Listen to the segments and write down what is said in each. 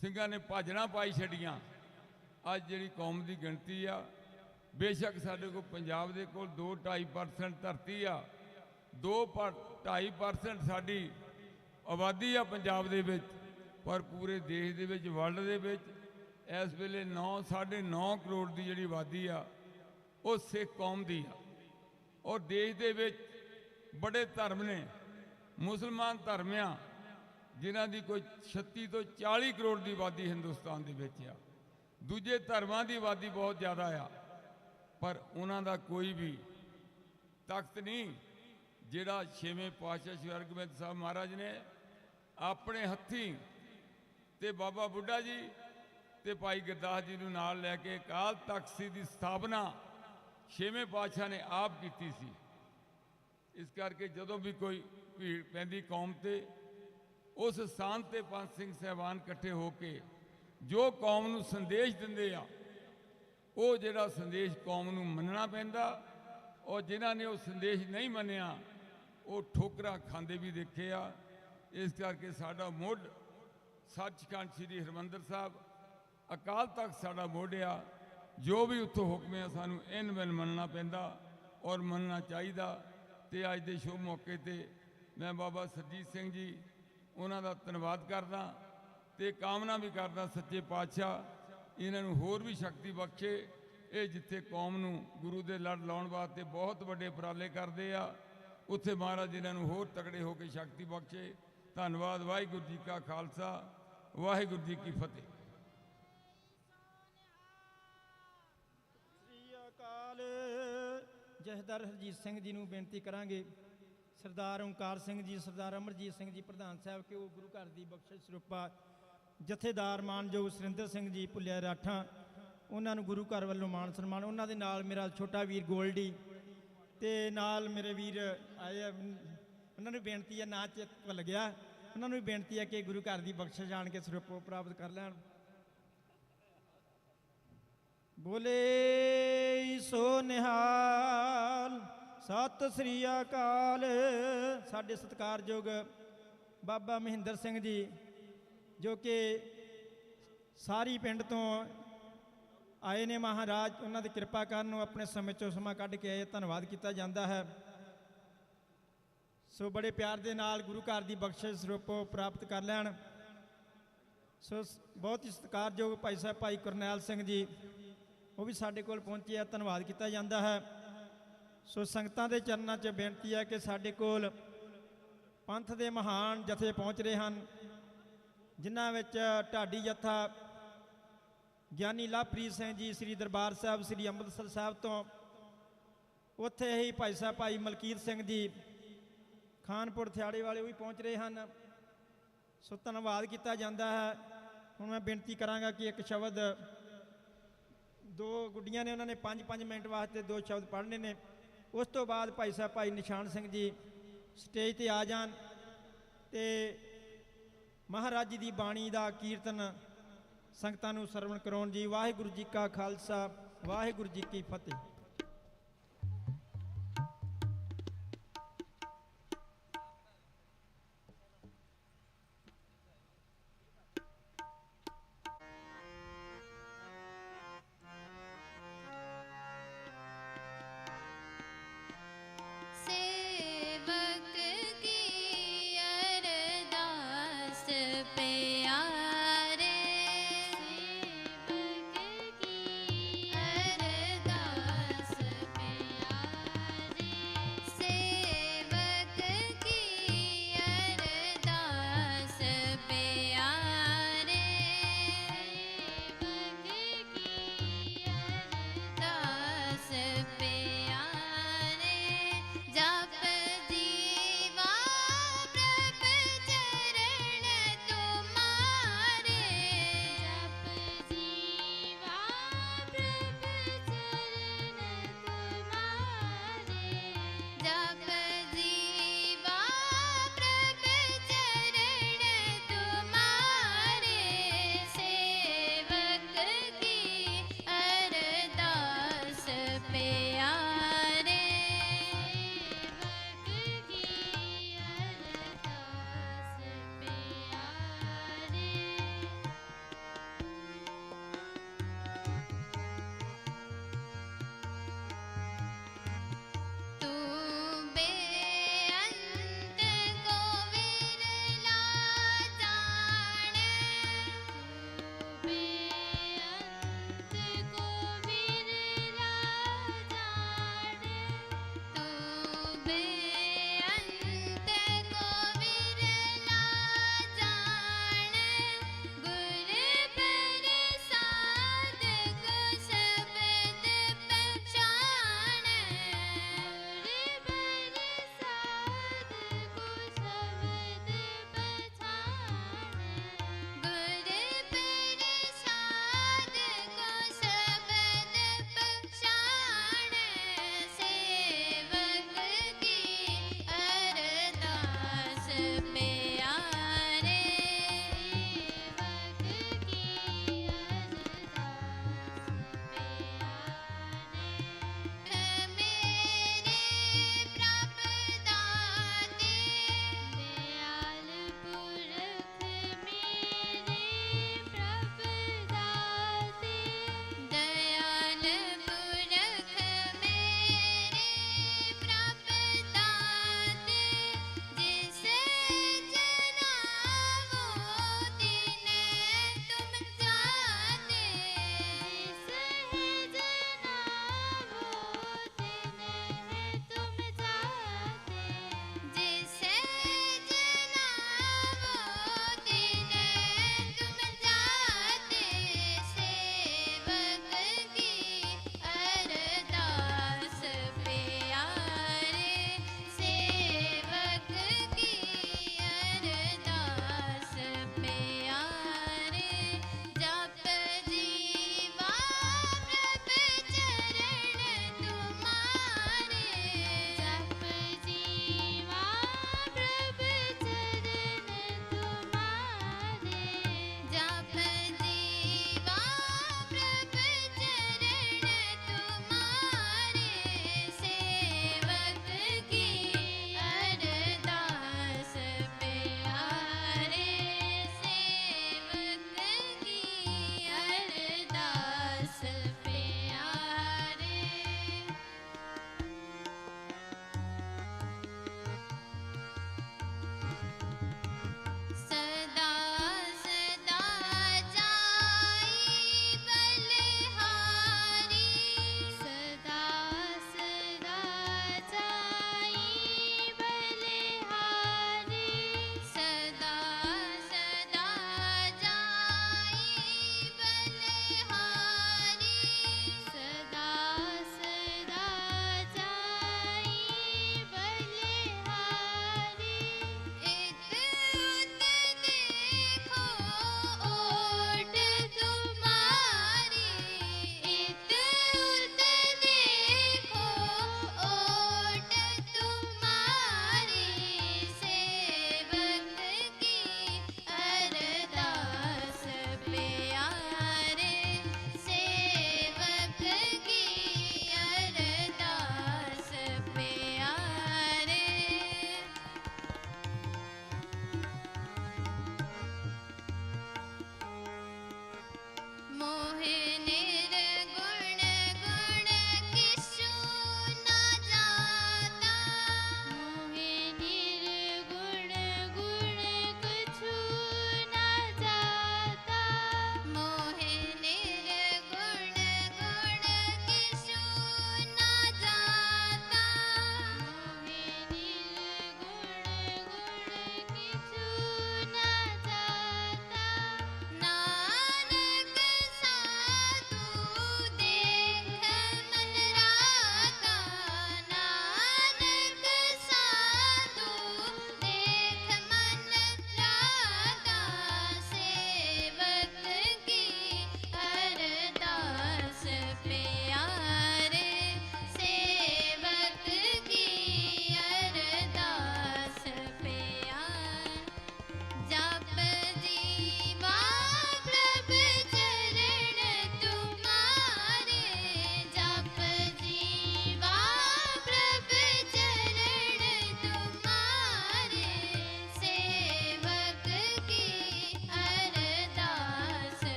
ਸਿੰਘਾਂ ਨੇ ਭਾਜਣਾ ਪਾਈ ਛੱਡੀਆਂ। ਅੱਜ ਜਿਹੜੀ ਕੌਮ ਦੀ ਗਿਣਤੀ ਆ, ਬੇਸ਼ੱਕ ਸਾਡੇ ਕੋਲ ਪੰਜਾਬ ਦੇ ਕੋਲ 2.5% ਧਰਤੀ ਆ 2.5% ਸਾਡੀ ਆਬਾਦੀ ਆ ਪੰਜਾਬ ਦੇ ਵਿੱਚ, ਪਰ ਪੂਰੇ ਦੇਸ਼ ਦੇ ਵਿੱਚ ਵਰਲਡ ਦੇ ਵਿੱਚ, ਇਸ ਵੇਲੇ 9 9.5 ਕਰੋੜ ਦੀ ਜਿਹੜੀ ਆਬਾਦੀ ਆ, ਉਹ ਸਿੱਖ ਕੌਮ ਦੀ ਆ। ਔਰ ਦੇਸ਼ ਦੇ ਵਿੱਚ ਬੜੇ ਧਰਮ ਨੇ, ਮੁਸਲਮਾਨ ਧਰਮ ਆ ਜਿਨ੍ਹਾਂ ਦੀ ਕੋਈ 36 ਤੋਂ 40 ਕਰੋੜ ਦੀ ਆਬਾਦੀ ਹਿੰਦੁਸਤਾਨ ਦੇ ਵਿੱਚ ਆ। ਦੂਜੇ ਧਰਮਾਂ ਦੀ ਆਬਾਦੀ ਬਹੁਤ ਜ਼ਿਆਦਾ ਆ, ਪਰ ਉਹਨਾਂ ਦਾ ਕੋਈ ਵੀ ਤਖਤ ਨਹੀਂ, ਜਿਹੜਾ ਛੇਵੇਂ ਪਾਤਸ਼ਾਹ ਸ਼੍ਰੀ ਹਰਗੋਬਿੰਦ ਸਾਹਿਬ ਮਹਾਰਾਜ ਨੇ ਆਪਣੇ ਹੱਥੀਂ ਤੇ ਬਾਬਾ ਬੁੱਢਾ ਜੀ ਤੇ ਭਾਈ ਗੁਰਦਾਸ ਜੀ ਨੂੰ ਨਾਲ ਲੈ ਕੇ ਅਕਾਲ ਤਖਤ ਸੀ ਦੀ ਸਥਾਪਨਾ ਛੇਵੇਂ ਪਾਤਸ਼ਾਹ ਨੇ ਆਪ ਕੀਤੀ ਸੀ। ਇਸ ਕਰਕੇ ਜਦੋਂ ਵੀ ਕੋਈ ਭੀੜ ਪੈਂਦੀ ਕੌਮ ਤੇ ਉਸ ਸਥਾਨ ਤੇ ਪੰਜ ਸਿੰਘ ਸਹਿਬਾਨ ਇਕੱਠੇ ਹੋ ਕੇ ਜੋ ਕੌਮ ਨੂੰ ਸੰਦੇਸ਼ ਦਿੰਦੇ ਆ, ਉਹ ਜਿਹੜਾ ਸੰਦੇਸ਼ ਕੌਮ ਨੂੰ ਮੰਨਣਾ ਪੈਂਦਾ ਔਰ ਜਿਨ੍ਹਾਂ ਨੇ ਉਹ ਸੰਦੇਸ਼ ਨਹੀਂ ਮੰਨਿਆ, ਉਹ ਠੋਕਰਾਂ ਖਾਂਦੇ ਵੀ ਦੇਖੇ ਆ। ਇਸ ਕਰਕੇ ਸਾਡਾ ਮੁੱਢ ਸੱਚਖੰਡ ਸ੍ਰੀ ਹਰਿਮੰਦਰ ਸਾਹਿਬ, ਅਕਾਲ ਤਖਤ ਸਾਡਾ ਮੁੱਢ ਆ। ਜੋ ਵੀ ਉੱਥੋਂ ਹੁਕਮ ਆ, ਸਾਨੂੰ ਇਨ ਬਿਨ ਮੰਨਣਾ ਪੈਂਦਾ ਔਰ ਮੰਨਣਾ ਚਾਹੀਦਾ। ਤੇ ਅੱਜ ਦੇ ਸ਼ੁਭ ਮੌਕੇ ਤੇ ਮੈਂ ਬਾਬਾ ਸਰਜੀਤ ਸਿੰਘ ਜੀ ਉਹਨਾਂ ਦਾ ਧੰਨਵਾਦ ਕਰਦਾ ਤੇ ਕਾਮਨਾ ਵੀ ਕਰਦਾ ਸੱਚੇ ਪਾਤਸ਼ਾਹ, ਇਹਨਾਂ ਨੂੰ ਹੋਰ ਵੀ ਸ਼ਕਤੀ ਬਖਸ਼ੇ। ਇਹ ਜਿੱਥੇ ਕੌਮ ਨੂੰ ਗੁਰੂ ਦੇ ਲੜ ਲਾਉਣ ਵਾਸਤੇ ਬਹੁਤ ਵੱਡੇ ਉਪਰਾਲੇ ਕਰਦੇ ਆ, ਉੱਥੇ ਮਹਾਰਾਜ ਇਹਨਾਂ ਨੂੰ ਹੋਰ ਤਕੜੇ ਹੋ ਕੇ ਸ਼ਕਤੀ ਬਖਸ਼ੇ। ਧੰਨਵਾਦ, ਵਾਹਿਗੁਰੂ ਜੀ ਕਾ ਖਾਲਸਾ, ਵਾਹਿਗੁਰੂ ਜੀ ਕੀ ਫਤਿਹ। ਸ੍ਰੀ ਅਕਾਲ। ਜਹਦਰ ਹਰਜੀਤ ਸਿੰਘ ਜੀ ਨੂੰ ਬੇਨਤੀ ਕਰਾਂਗੇ। ਸਰਦਾਰ ਓਂਕਾਰ ਸਿੰਘ ਜੀ ਸਰਦਾਰ ਅਮਰਜੀਤ ਸਿੰਘ ਜੀ ਪ੍ਰਧਾਨ ਸਾਹਿਬ ਕਿ ਉਹ ਗੁਰੂ ਘਰ ਦੀ ਬਖਸ਼ਿਸ਼ ਸਰੂਪਾ ਜਥੇਦਾਰ ਮਾਨਯੋਗ ਸੁਰਿੰਦਰ ਸਿੰਘ ਜੀ ਭੁੱਲਿਆ ਰਾਠਾਂ ਉਹਨਾਂ ਨੂੰ ਗੁਰੂ ਘਰ ਵੱਲੋਂ ਮਾਣ ਸਨਮਾਨ ਉਹਨਾਂ ਦੇ ਨਾਲ ਮੇਰਾ ਛੋਟਾ ਵੀਰ ਗੋਲਡੀ ਤੇ ਨਾਲ ਮੇਰੇ ਵੀਰ ਆਏ ਆ, ਉਹਨਾਂ ਨੂੰ ਬੇਨਤੀ ਹੈ ਨਾ ਚਿੱਤ ਭੁੱਲ ਗਿਆ ਉਹਨਾਂ ਨੂੰ ਵੀ ਬੇਨਤੀ ਹੈ ਕਿ ਗੁਰੂ ਘਰ ਦੀ ਬਖਸ਼ਿਸ਼ ਜਾਣ ਕੇ ਸਰੂਪ ਪ੍ਰਾਪਤ ਕਰ ਲੈਣ। ਬੋਲੇ ਸੋ ਨਿਹਾਲ ਸਤਿ ਸ੍ਰੀ ਅਕਾਲ। ਸਾਡੇ ਸਤਿਕਾਰਯੋਗ ਬਾਬਾ ਮਹਿੰਦਰ ਸਿੰਘ ਜੀ, ਜੋ ਕਿ ਸਾਰੀ ਪਿੰਡ ਤੋਂ ਆਏ ਨੇ ਮਹਾਰਾਜ, ਉਹਨਾਂ ਦੀ ਕਿਰਪਾ ਕਰਨ ਨੂੰ ਆਪਣੇ ਸਮੇਂ ਚੋਂ ਸਮਾਂ ਕੱਢ ਕੇ ਆਏ। ਧੰਨਵਾਦ ਕੀਤਾ ਜਾਂਦਾ ਹੈ। ਸੋ ਬੜੇ ਪਿਆਰ ਦੇ ਨਾਲ ਗੁਰੂ ਘਰ ਦੀ ਬਖਸ਼ਿਸ਼ ਸਰੂਪੋ ਪ੍ਰਾਪਤ ਕਰ ਲੈਣ। ਸੋ, ਬਹੁਤ ਹੀ ਸਤਿਕਾਰਯੋਗ ਭਾਈ ਸਾਹਿਬ ਭਾਈ ਕਰਨੈਲ ਸਿੰਘ ਜੀ, ਉਹ ਵੀ ਸਾਡੇ ਕੋਲ ਪਹੁੰਚੇ ਆ। ਧੰਨਵਾਦ ਕੀਤਾ ਜਾਂਦਾ ਹੈ। ਸੋ ਸੰਗਤਾਂ ਦੇ ਚਰਨਾਂ 'ਚ ਬੇਨਤੀ ਹੈ ਕਿ ਸਾਡੇ ਕੋਲ ਪੰਥ ਦੇ ਮਹਾਨ ਜਥੇ ਪਹੁੰਚ ਰਹੇ ਹਨ, ਜਿਨ੍ਹਾਂ ਵਿੱਚ ਢਾਡੀ ਜਥਾ ਗਿਆਨੀ ਲਵਪ੍ਰੀਤ ਸਿੰਘ ਜੀ ਸ੍ਰੀ ਦਰਬਾਰ ਸਾਹਿਬ, ਸ੍ਰੀ ਅੰਮ੍ਰਿਤਸਰ ਸਾਹਿਬ ਤੋਂ, ਉੱਥੇ ਹੀ ਭਾਈ ਸਾਹਿਬ ਭਾਈ ਮਲਕੀਤ ਸਿੰਘ ਜੀ ਖਾਨਪੁਰ ਥਿਆੜੇ ਵਾਲੇ ਵੀ ਪਹੁੰਚ ਰਹੇ ਹਨ। ਸੋ ਧੰਨਵਾਦ ਕੀਤਾ ਜਾਂਦਾ ਹੈ। ਹੁਣ ਮੈਂ ਬੇਨਤੀ ਕਰਾਂਗਾ ਕਿ ਇੱਕ ਸ਼ਬਦ ਦੋ ਗੁੱਡੀਆਂ ਨੇ ਉਹਨਾਂ ਨੇ 5-5 ਮਿੰਟ ਵਾਸਤੇ ਦੋ ਸ਼ਬਦ ਪੜ੍ਹਨੇ ਨੇ। ਉਸ ਤੋਂ ਬਾਅਦ ਭਾਈ ਸਾਹਿਬ, ਭਾਈ ਨਿਸ਼ਾਨ ਸਿੰਘ ਜੀ ਸਟੇਜ ਤੇ ਆ ਜਾਣ ਤੇ ਮਹਾਰਾਜ ਜੀ ਦੀ ਬਾਣੀ ਦਾ ਕੀਰਤਨ ਸੰਗਤਾਂ ਨੂੰ ਸਰਵਣ ਕਰਾਉਣ ਜੀ। ਵਾਹਿਗੁਰੂ ਜੀ ਕਾ ਖਾਲਸਾ, ਵਾਹਿਗੁਰੂ ਜੀ ਕੀ ਫਤਿਹ।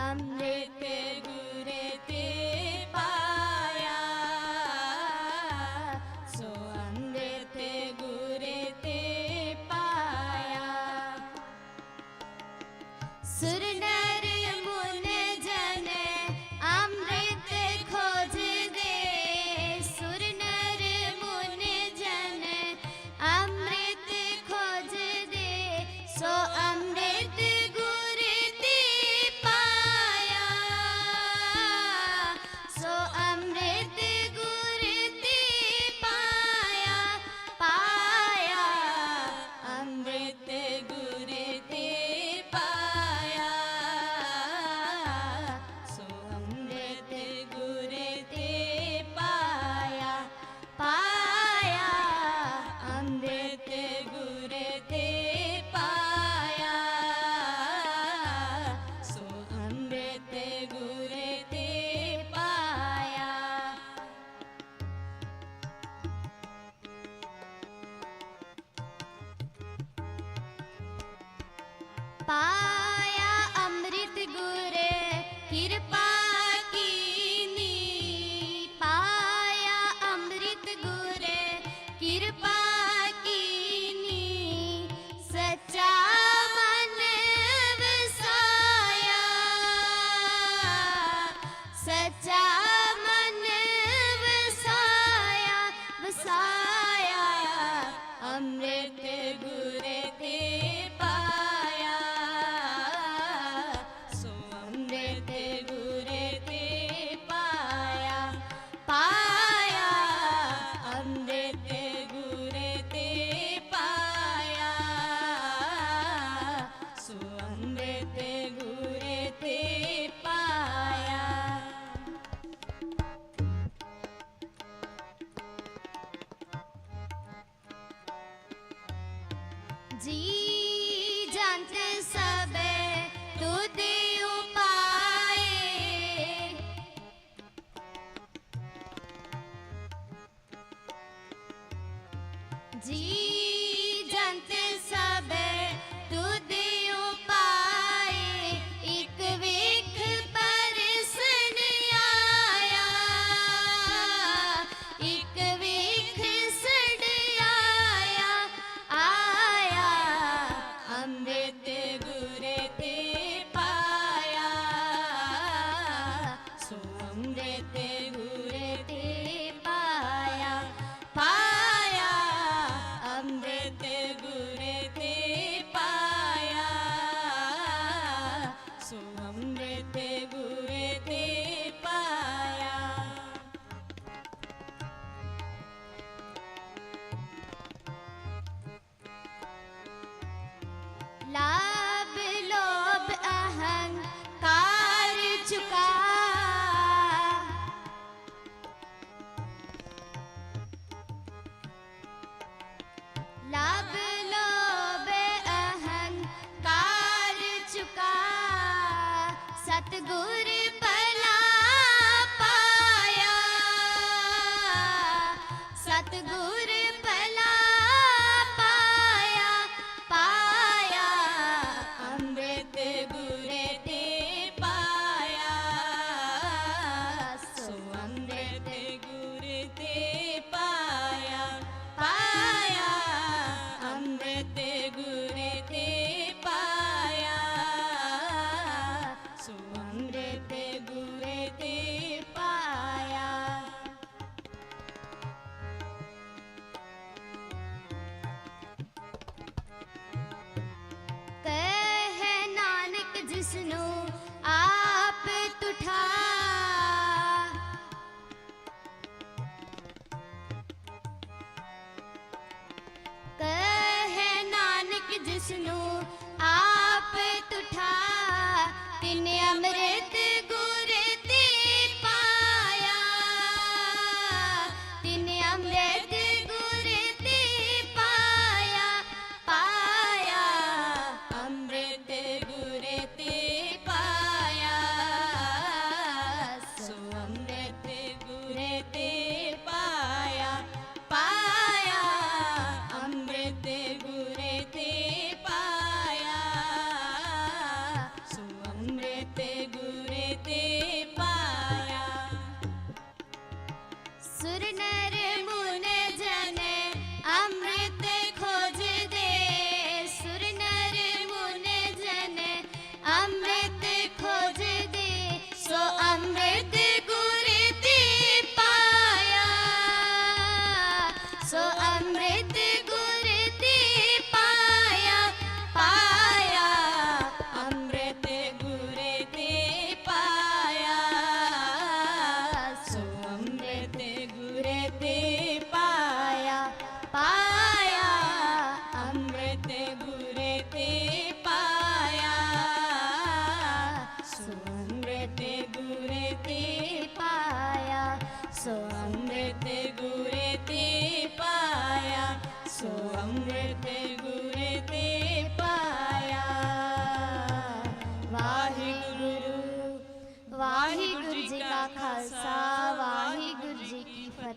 ਅੰਮ੍ਰਿਤ ਗੁਰੇ ਤੇ ਅੰਮ੍ਰਿਤ ਗੁਰ ਅੰਮ੍ਰਿਤ ਗੁਰ अमृत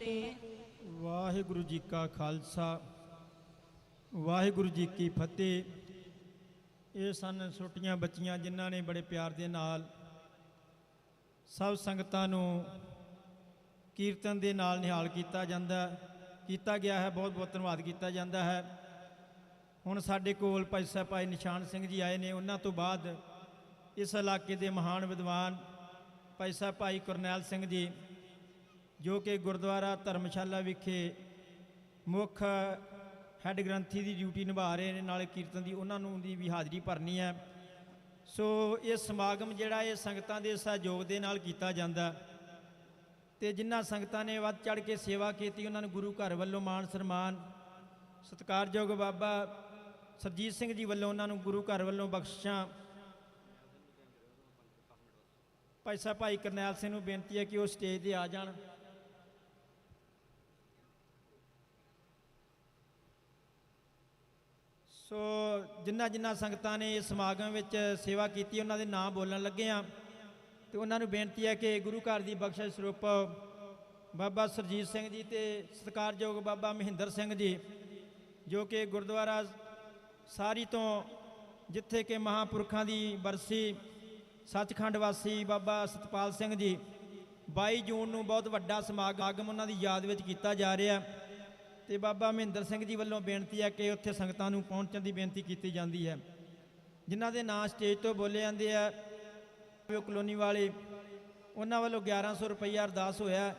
ਫਤਿਹ ਵਾਹਿਗੁਰੂ ਜੀ ਕਾ ਖਾਲਸਾ, ਵਾਹਿਗੁਰੂ ਜੀ ਕੀ ਫਤਿਹ। ਇਹ ਸਨ ਛੋਟੀਆਂ ਬੱਚੀਆਂ ਜਿਨ੍ਹਾਂ ਨੇ ਬੜੇ ਪਿਆਰ ਦੇ ਨਾਲ ਸਭ ਸੰਗਤਾਂ ਨੂੰ ਕੀਰਤਨ ਦੇ ਨਾਲ ਨਿਹਾਲ ਕੀਤਾ ਜਾਂਦਾ, ਕੀਤਾ ਗਿਆ ਹੈ, ਬਹੁਤ ਬਹੁਤ ਧੰਨਵਾਦ ਕੀਤਾ ਜਾਂਦਾ ਹੈ। ਹੁਣ ਸਾਡੇ ਕੋਲ ਭਾਈ ਸਾਹਿਬ, ਭਾਈ ਨਿਸ਼ਾਨ ਸਿੰਘ ਜੀ ਆਏ ਨੇ, ਉਹਨਾਂ ਤੋਂ ਬਾਅਦ ਇਸ ਇਲਾਕੇ ਦੇ ਮਹਾਨ ਵਿਦਵਾਨ ਭਾਈ ਸਾਹਿਬ, ਭਾਈ ਕਰਨੈਲ ਸਿੰਘ ਜੀ ਜੋ ਕਿ ਗੁਰਦੁਆਰਾ ਧਰਮਸ਼ਾਲਾ ਵਿਖੇ ਮੁੱਖ ਹੈੱਡ ਗ੍ਰੰਥੀ ਦੀ ਡਿਊਟੀ ਨਿਭਾ ਰਹੇ ਨੇ, ਨਾਲੇ ਕੀਰਤਨ ਦੀ, ਉਹਨਾਂ ਨੂੰ ਦੀ ਵੀ ਹਾਜ਼ਰੀ ਭਰਨੀ ਹੈ। ਸੋ ਇਹ ਸਮਾਗਮ ਜਿਹੜਾ ਇਹ ਸੰਗਤਾਂ ਦੇ ਸਹਿਯੋਗ ਦੇ ਨਾਲ ਕੀਤਾ ਜਾਂਦਾ। ਤੇ ਜਿਨ੍ਹਾਂ ਸੰਗਤਾਂ ਨੇ ਵੱਧ ਚੜ ਕੇ ਸੇਵਾ ਕੀਤੀ, ਉਹਨਾਂ ਨੂੰ ਗੁਰੂ ਘਰ ਵੱਲੋਂ ਮਾਣ ਸਨਮਾਨ, ਸਤਿਕਾਰਯੋਗ ਬਾਬਾ ਸਰਜੀਤ ਸਿੰਘ ਜੀ ਵੱਲੋਂ ਉਹਨਾਂ ਨੂੰ ਗੁਰੂ ਘਰ ਵੱਲੋਂ ਬਖਸ਼ਿਸ਼ਾਂ। ਭਾਈ ਸਾਹਿਬ, ਭਾਈ ਕਰਨੈਲ ਸਿੰਘ ਨੂੰ ਬੇਨਤੀ ਹੈ ਕਿ ਉਹ ਸਟੇਜ ਤੇ ਆ ਜਾਣ। ਸੋ ਜਿਨ੍ਹਾਂ ਜਿਨ੍ਹਾਂ ਸੰਗਤਾਂ ਨੇ ਇਸ ਸਮਾਗਮ ਵਿੱਚ ਸੇਵਾ ਕੀਤੀ, ਉਹਨਾਂ ਦੇ ਨਾਮ ਬੋਲਣ ਲੱਗੇ ਆ ਤੇ ਉਹਨਾਂ ਨੂੰ ਬੇਨਤੀ ਹੈ ਕਿ ਗੁਰੂ ਘਰ ਦੀ ਬਖਸ਼ਿਸ਼ ਸਰੂਪ ਬਾਬਾ ਸਰਜੀਤ ਸਿੰਘ ਜੀ ਤੇ ਸਤਿਕਾਰਯੋਗ ਬਾਬਾ ਮਹਿੰਦਰ ਸਿੰਘ ਜੀ, ਜੋ ਕਿ ਗੁਰਦੁਆਰਾ ਸਾਰੀ ਤੋਂ ਜਿੱਥੇ ਕਿ ਮਹਾਪੁਰਖਾਂ ਦੀ ਬਰਸੀ, ਸੱਚਖੰਡ ਵਾਸੀ ਬਾਬਾ ਸਤਪਾਲ ਸਿੰਘ ਜੀ 22 ਜੂਨ ਨੂੰ ਬਹੁਤ ਵੱਡਾ ਸਮਾਗਮ ਉਹਨਾਂ ਦੀ ਯਾਦ ਵਿੱਚ ਕੀਤਾ ਜਾ ਰਿਹਾ। ਹੈ ਤੇ ਬਾਬਾ ਮਹਿੰਦਰ ਸਿੰਘ ਜੀ ਵੱਲੋਂ ਬੇਨਤੀ ਹੈ ਕਿ ਉੱਥੇ ਸੰਗਤਾਂ ਨੂੰ ਪਹੁੰਚਣ ਦੀ ਬੇਨਤੀ ਕੀਤੀ ਜਾਂਦੀ ਹੈ। ਜਿਨ੍ਹਾਂ ਦੇ ਨਾਂ ਸਟੇਜ ਤੋਂ ਬੋਲੇ ਜਾਂਦੇ ਆ, ਉਹ ਕਲੋਨੀ ਵਾਲੇ, ਉਹਨਾਂ ਵੱਲੋਂ 1100 ਰੁਪਈਆ ਅਰਦਾਸ ਹੋਇਆ।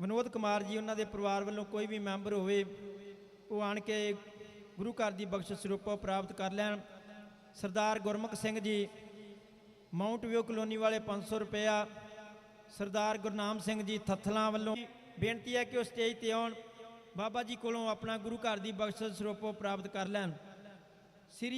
ਵਿਨੋਦ ਕੁਮਾਰ ਜੀ, ਉਹਨਾਂ ਦੇ ਪਰਿਵਾਰ ਵੱਲੋਂ ਕੋਈ ਵੀ ਮੈਂਬਰ ਹੋਵੇ, ਉਹ ਆਣ ਕੇ ਗੁਰੂ ਘਰ ਦੀ ਬਖਸ਼ਿਸ਼ ਸਰੂਪ ਪ੍ਰਾਪਤ ਕਰ ਲੈਣ। ਸਰਦਾਰ Gurmukh Singh ji, Mount view colony ਵਾਲੇ 500 ਰੁਪਇਆ ਸਰਦਾਰ ਗੁਰਨਾਮ ਸਿੰਘ ਜੀ ਥੱਥਲਾਂ ਵੱਲੋਂ ਬੇਨਤੀ ਹੈ ਕਿ ਉਹ ਸਟੇਜ ਤੇ ਆਉਣ। ਬਾਬਾ ਜੀ ਕੋਲੋਂ ਆਪਣਾ ਗੁਰੂ ਘਰ ਦੀ ਬਖਸ਼ਿਸ਼ ਸਰੂਪ ਪ੍ਰਾਪਤ ਕਰ ਲੈਣ। ਸ੍ਰੀ